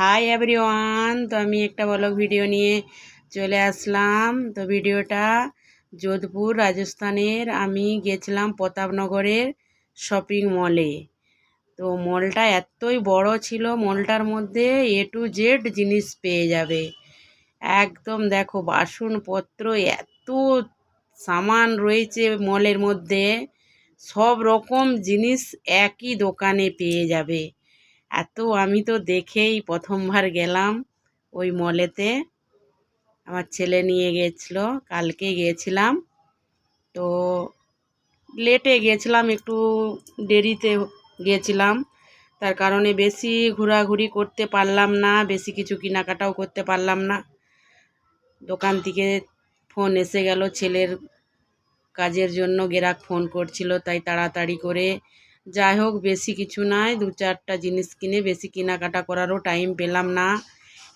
Hi everyone তো আমি একটা ব্লগ ভিডিও নিয়ে চলে আসলাম। তো ভিডিওটা যোধপুর, রাজস্থানের। আমি গেছিলাম প্রতাপনগরের শপিং মলে তো মলটা এতই বড় ছিল মলটার মধ্যে এ টু জেড জিনিস পেয়ে যাবে। একদম দেখো, বাসনপত্র, এত সামান রয়েছে মলের মধ্যে। সব রকম জিনিস একই দোকানে পেয়ে যাবে। এত আমি তো দেখেই প্রথমবার গেলাম ওই মলেতে। আমার ছেলে নিয়ে গেছিল, কালকে গিয়েছিলাম। তো লেটে গেছিলাম একটু দেরিতে গিয়েছিলাম। তার কারণে বেশি ঘোরাঘুরি করতে পারলাম না, বেশি কিছু কেনাকাটাও করতে পারলাম না। দোকান থেকে ফোন এসে গেল, ছেলের কাজের জন্য গেরাক ফোন করছিল, তাই তাড়াতাড়ি করে যাই হোক, বেশি কিছু নয় দু চারটা জিনিস কিনে বেশি কেনাকাটা করারও টাইম পেলাম না।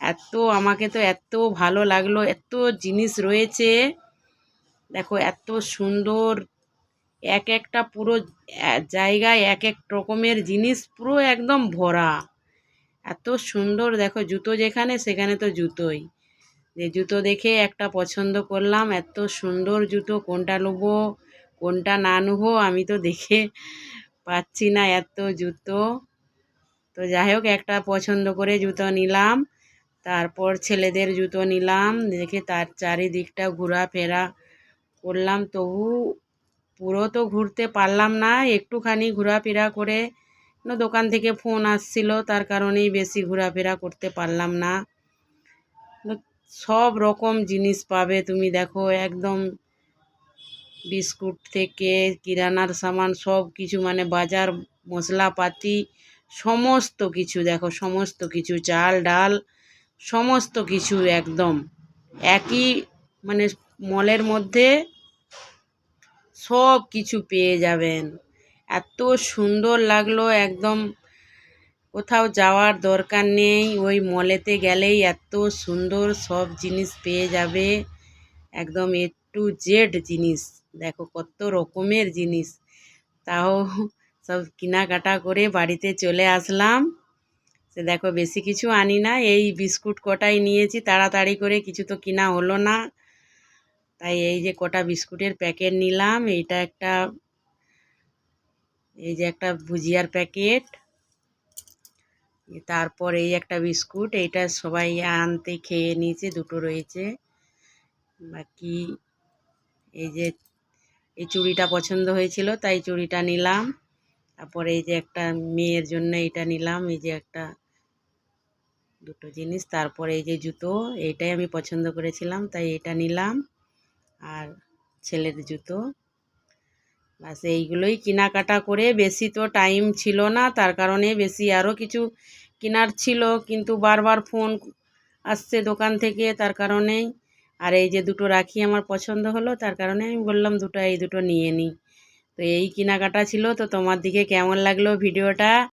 এত, আমাকে তো এত ভালো লাগল, এত জিনিস রয়েছে। দেখো, এত সুন্দর, এক একটা পুরো জায়গায় এক এক রকমের জিনিস, পুরো একদম ভরা। এত সুন্দর, দেখো, জুতো যেখানে, সেখানে তো জুতোই। যে জুতো দেখে একটা পছন্দ করলাম, এত সুন্দর জুতো, কোনটা নেব কোনটা না নেব আমি তো দেখে পাচ্ছি না এত জুতো। তো যাই হোক, একটা পছন্দ করে জুতো নিলাম। তারপর ছেলেদের জুতো নিলাম। দেখে তার চারিদিকটা ঘোরাফেরা করলাম। তবু পুরো তো ঘুরতে পারলাম না। একটুখানি ঘোরাফেরা করে দোকান থেকে ফোন আসছিল। তার কারণেই বেশি ঘোরাফেরা করতে পারলাম না। সব রকম জিনিস পাবে। তুমি দেখো, একদম বিস্কুট থেকে কিরানার সামান, সব কিছু মানে বাজার মশলাপাতি, সমস্ত কিছু, দেখো, সমস্ত কিছু, চাল, ডাল, সমস্ত কিছু একদম। একই মানে মলের মধ্যে সব কিছু পেয়ে যাবেন। এত সুন্দর লাগল একদম। কোথাও যাওয়ার দরকার নেই, ওই মলেতে গেলেই এত সুন্দর সব জিনিস পেয়ে যাবে। একদম এ টু জেড জিনিস। দেখো কত রকমের জিনিস। তাও সব কেনাকাটা করে বাড়িতে চলে আসলাম। সে দেখো বেশি কিছু আনি না, এই বিস্কুট কটাই নিয়েছি, তাড়াতাড়ি করে কিছু তো কিনা হলো না। তাই এই যে কটা বিস্কুটের প্যাকেট নিলাম, এইটা একটা, এই যে একটা ভুজিয়ার প্যাকেট। তারপর এই একটা বিস্কুট, এইটা সবাই আনতে খেয়ে নিয়েছে, দুটো রয়েছে। বাকি এই যে এই চুড়িটা পছন্দ হয়েছিল, তাই চুড়িটা নিলাম। তারপরে এই যে একটা মেয়ের জন্য এটা নিলাম, এই যে একটা দুটো জিনিস। তারপরে এই যে জুতো, এইটাই আমি পছন্দ করেছিলাম, তাই এটা নিলাম। আর ছেলের জুতো। বাস এইগুলোই কেনাকাটা করে বেশি তো টাইম ছিল না, তার কারণে বেশি আরও কিছু কেনার ছিল, কিন্তু বারবার ফোন আসছে দোকান থেকে, তার কারণেই আর এই যে দুটো রাখি আমার পছন্দ হলো, তার কারণে আমি বললাম দুটো, এই দুটো নিয়ে নিই। তো এই কেনাকাটা ছিল, তো তোমার দিকে কেমন লাগল ভিডিওটা?